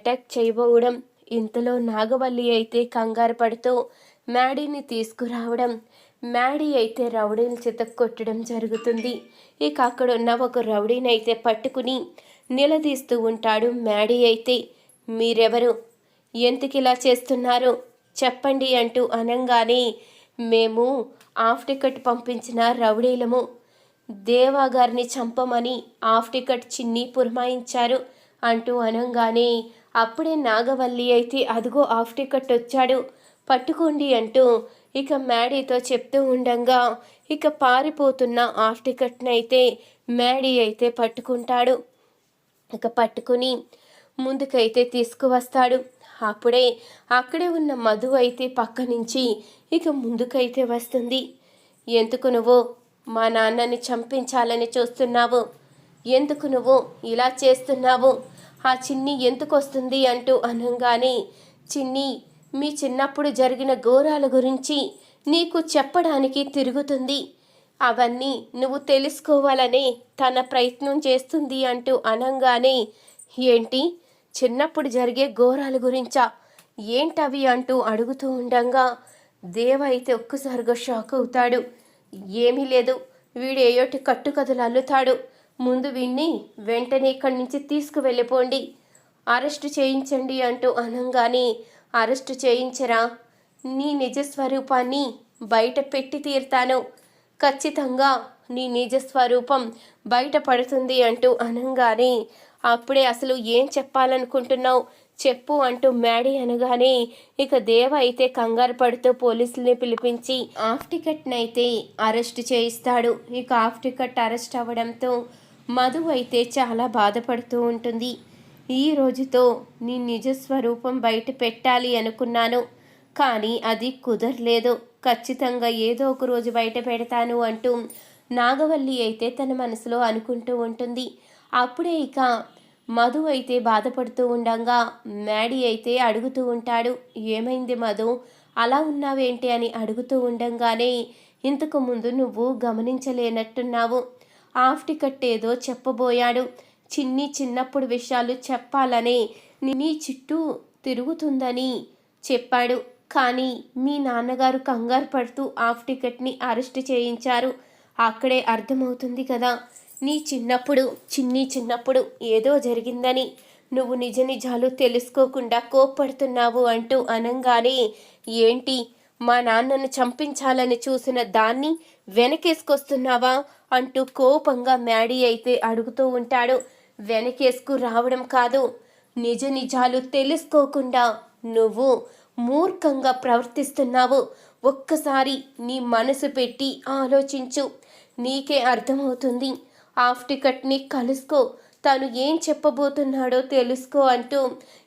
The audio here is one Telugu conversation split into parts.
అటాక్ చేయబోవడం ఇంతలో నాగవల్లి అయితే కంగారు పడుతూ మ్యాడీని తీసుకురావడం మ్యాడీ అయితే రౌడీని చితక్కొట్టడం జరుగుతుంది. ఇక అక్కడ ఉన్న ఒక రౌడీని అయితే పట్టుకుని నిలదీస్తూ ఉంటాడు మ్యాడీ అయితే. మీరెవరు? ఎందుకు ఇలా చేస్తున్నారు? చెప్పండి అంటూ అనంగానే మేము ఆఫ్ టికెట్ పంపించిన రౌడీలము. దేవా గారిని చంపమని ఆఫ్ టికెట్ చిన్ని పురమాయించారు అంటూ అనంగానే అప్పుడే నాగవల్లి అయితే అదిగో ఆఫ్ టికెట్ వచ్చాడు. పట్టుకోండి అంటూ ఇక మ్యాడీతో చెప్తూ ఉండంగా ఇక పారిపోతున్న ఆఫ్ టికెట్నైతే అయితే మ్యాడీ అయితే పట్టుకుంటాడు. ఇక పట్టుకుని ముందుకైతే తీసుకువస్తాడు. అప్పుడే అక్కడే ఉన్న మధు అయితే పక్క నుంచి ఇక ముందుకైతే వస్తుంది. ఎందుకు నువ్వు మా నాన్నని చంపించాలని చూస్తున్నావు? ఎందుకు నువ్వు ఇలా చేస్తున్నావు? ఆ చిన్ని ఎందుకు వస్తుంది అంటూ అనంగానే చిన్ని మీ చిన్నప్పుడు జరిగిన ఘోరాల గురించి నీకు చెప్పడానికి తిరుగుతుంది. అవన్నీ నువ్వు తెలుసుకోవాలనే తన ప్రయత్నం చేస్తుంది అంటూ అనంగానే ఏంటి? చిన్నప్పుడు జరిగే ఘోరాల గురించా? ఏంటవి? అంటూ అడుగుతూ ఉండంగా దేవ అయితే ఒక్కసారిగా షాక్ అవుతాడు. ఏమీ లేదు. వీడు ఏయోటి కట్టుకథలు అల్లుతాడు. ముందు వీణ్ణి వెంటనే ఇక్కడి నుంచి తీసుకువెళ్ళిపోండి. అరెస్ట్ చేయించండి అంటూ అనంగానే అరెస్ట్ చేయించరా? నీ నిజ స్వరూపాన్ని బయట పెట్టి తీరుతాను. ఖచ్చితంగా నీ నిజ స్వరూపం బయటపడుతుంది అంటూ అనంగానే అప్పుడే అసలు ఏం చెప్పాలనుకుంటున్నావు? చెప్పు అంటూ మ్యాడీ అనగానే ఇక దేవ అయితే కంగారు పడుతూ పోలీసుల్ని పిలిపించి ఆఫ్ టికెట్ని అయితే అరెస్ట్ చేయిస్తాడు. ఇక ఆఫ్ టికెట్ అరెస్ట్ అవ్వడంతో మధు అయితే చాలా బాధపడుతూ ఉంటుంది. ఈ రోజుతో నీ నిజ స్వరూపం బయట పెట్టాలి అనుకున్నాను. కానీ అది కుదరలేదు. ఖచ్చితంగా ఏదో ఒక రోజు బయట పెడతాను అంటూ నాగవల్లి అయితే తన మనసులో అనుకుంటూ ఉంటుంది. అప్పుడే ఇక మధు అయితే బాధపడుతూ ఉండంగా మ్యాడీ అయితే అడుగుతూ ఉంటాడు. ఏమైంది మధు? అలా ఉన్నావేంటి అని అడుగుతూ ఉండంగానే ఇంతకు ముందు నువ్వు గమనించలేనట్టున్నావు. ఆఫ్ టికెట్ ఏదో చెప్పబోయాడు. చిన్ని చిన్నప్పుడు విషయాలు చెప్పాలని నీ చుట్టూ తిరుగుతుందని చెప్పాడు. కానీ మీ నాన్నగారు కంగారు పడుతూ ఆఫ్ టికెట్ని అరెస్ట్ చేయించారు. అక్కడే అర్థమవుతుంది కదా నీ చిన్నప్పుడు చిన్ని చిన్నప్పుడు ఏదో జరిగిందని. నువ్వు నిజ నిజాలు తెలుసుకోకుండా కోప్పడుతున్నావు అంటూ అనంగానే ఏంటి మా నాన్నను చంపించాలని చూసిన దాన్ని వెనకేసుకొస్తున్నావా? అంటూ కోపంగా మ్యాడీ అయితే అడుగుతూ ఉంటాడు. వెనకేసుకు రావడం కాదు. నిజ నిజాలు తెలుసుకోకుండా నువ్వు మూర్ఖంగా ప్రవర్తిస్తున్నావు. ఒక్కసారి నీ మనసు పెట్టి ఆలోచించు. నీకే అర్థమవుతుంది. హాఫ్ టికెట్ని కలుసుకో. తను ఏం చెప్పబోతున్నాడో తెలుసుకో అంటూ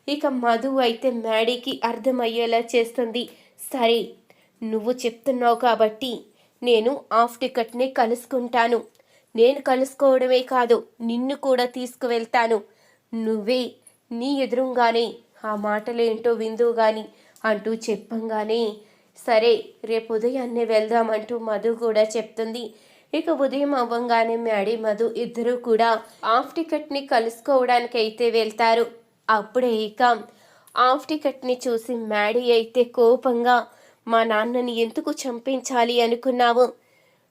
ఇక మధు అయితే మ్యాడీకి అర్థమయ్యేలా చేస్తుంది. సరే నువ్వు చెప్తున్నావు కాబట్టి నేను హాఫ్ టికెట్ని కలుసుకుంటాను. నేను కలుసుకోవడమే కాదు నిన్ను కూడా తీసుకువెళ్తాను. నువ్వే నీ ఎదురుగానే ఆ మాటలేంటో విందువు గాని అంటూ చెప్పంగానే సరే రేపు ఉదయాన్నే వెళ్దామంటూ మధు కూడా చెప్తుంది. ఇక ఉదయం అవ్వంగానే మ్యాడీ మధు ఇద్దరూ కూడా హాఫ్ టికెట్ని కలుసుకోవడానికి అయితే వెళ్తారు. అప్పుడే ఇక హాఫ్ టికెట్ని చూసి మ్యాడీ అయితే కోపంగా మా నాన్నని ఎందుకు చంపించాలి అనుకున్నావు?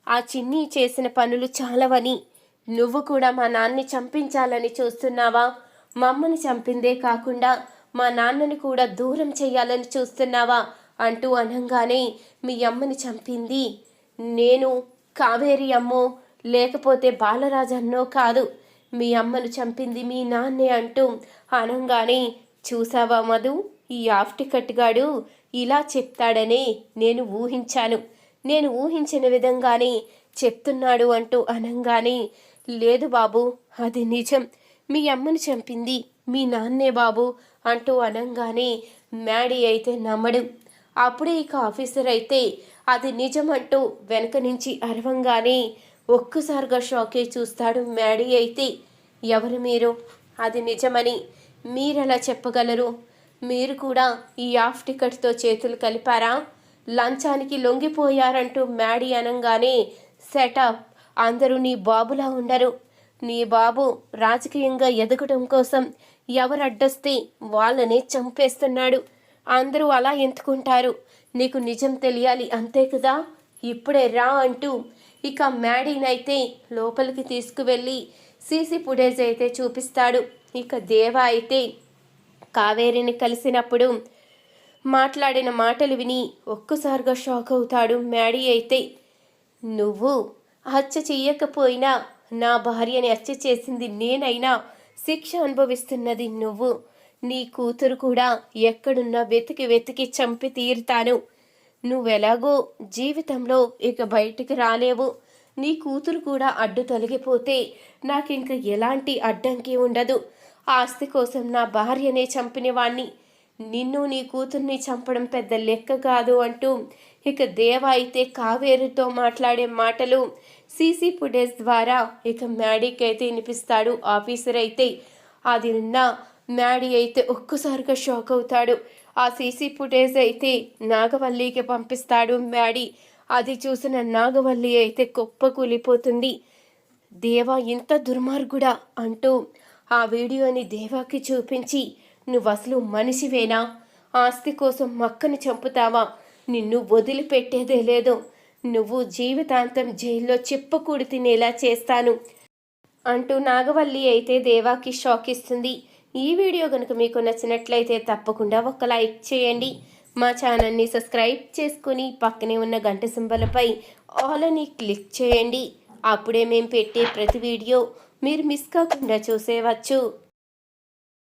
ఆ చిన్ని చేసిన పనులు చాలవని. నువ్వు కూడా మా నాన్నని చంపించాలని చూస్తున్నావా? మమ్మని చంపిందే కాకుండా మా నాన్నని కూడా దూరం చేయాలని చూస్తున్నావా? అంటూ అనంగానే మీ అమ్మని చంపింది. నేను కావేరి అమ్మో లేకపోతే బాలరాజన్నో కాదు. మీ అమ్మను చంపింది మీ నాన్నే అంటూ అనంగానే చూసావా మధు? ఈ ఆఫ్టికట్గాడు గాడు ఇలా చెప్తాడనే నేను ఊహించాను. నేను ఊహించిన విధంగానే చెప్తున్నాడు అంటూ అనంగానే లేదు బాబు అది నిజం. మీ అమ్మను చంపింది మీ నాన్నే బాబు అంటూ అనంగానే మ్యాడీ అయితే నమ్మడు. అప్పుడే ఇక ఆఫీసర్ అయితే అది నిజమంటూ వెనక నుంచి అరవంగానే ఒక్కసారిగా షాకే చూస్తాడు మ్యాడీ అయితే. ఎవరు మీరు? అది నిజమని మీరెలా చెప్పగలరు? మీరు కూడా ఈ ఆఫ్ టికెట్తో చేతులు కలిపారా? లంచానికి లొంగిపోయారంటూ మ్యాడీ అనంగానే సెటప్ అందరూ నీ బాబులా ఉండరు. నీ బాబు రాజకీయంగా ఎదగటం కోసం ఎవరు అడ్డొస్తే వాళ్ళనే చంపేస్తున్నాడు. అందరూ అలా ఎంతుకుంటారు నీకు నిజం తెలియాలి అంతే కదా? ఇప్పుడే రా అంటూ ఇక మ్యాడీనైతే లోపలికి తీసుకువెళ్ళి సీసీ ఫుటేజ్ అయితే చూపిస్తాడు. ఇక దేవ అయితే కావేరిని కలిసినప్పుడు మాట్లాడిన మాటలు విని ఒక్కసారిగా షాక్ అవుతాడు మ్యాడీ అయితే. నువ్వు హత్య చెయ్యకపోయినా నా భార్యని హత్య చేసింది నేనైనా శిక్ష అనుభవిస్తున్నది నువ్వు. నీ కూతురు కూడా ఎక్కడున్నా వెతికి వెతికి చంపి తీరుతాను. నువ్వెలాగో జీవితంలో ఇక బయటికి రాలేవు. నీ కూతురు కూడా అడ్డు తొలగిపోతే నాకింక ఎలాంటి అడ్డంకి ఉండదు. ఆస్తి కోసం నా భార్యనే చంపినవాణ్ణి. నిన్ను నీ కూతుర్ని చంపడం పెద్ద లెక్క కాదు అంటూ ఇక దేవ అయితే కావేరితో మాట్లాడే మాటలు సీసీ ఫుటేజ్ ద్వారా ఇక మ్యాడీకి అయితే వినిపిస్తాడు ఆఫీసర్ అయితే. అది నిన్న మ్యాడీ అయితే ఒక్కసారిగా షాక్ అవుతాడు. ఆ సీసీ ఫుటేజ్ అయితే నాగవల్లికి పంపిస్తాడు మ్యాడీ. అది చూసిన నాగవల్లి అయితే కుప్ప కూలిపోతుంది దేవా ఇంత దుర్మార్గుడా అంటూ ఆ వీడియోని దేవాకి చూపించి నువ్వు అసలు మనిషివేనా? ఆస్తి కోసం మక్కను చంపుతావా? నిన్ను వదిలిపెట్టేదే లేదు. నువ్వు జీవితాంతం జైల్లో చెప్పకూడి తినేలా చేస్తాను. అంటూ నాగవల్లి అయితే దేవాకి షాక్ ఇస్తుంది ఈ వీడియో కనుక మీకు నచ్చినట్లయితే తప్పకుండా ఒక లైక్ చేయండి. మా ఛానల్ని సబ్స్క్రైబ్ చేసుకుని పక్కనే ఉన్న గంట సింబలపై ఆల్ అని క్లిక్ చేయండి. అప్పుడే మేము పెట్టే ప్రతి వీడియో మీరు మిస్ కాకుండా చూసేవచ్చు.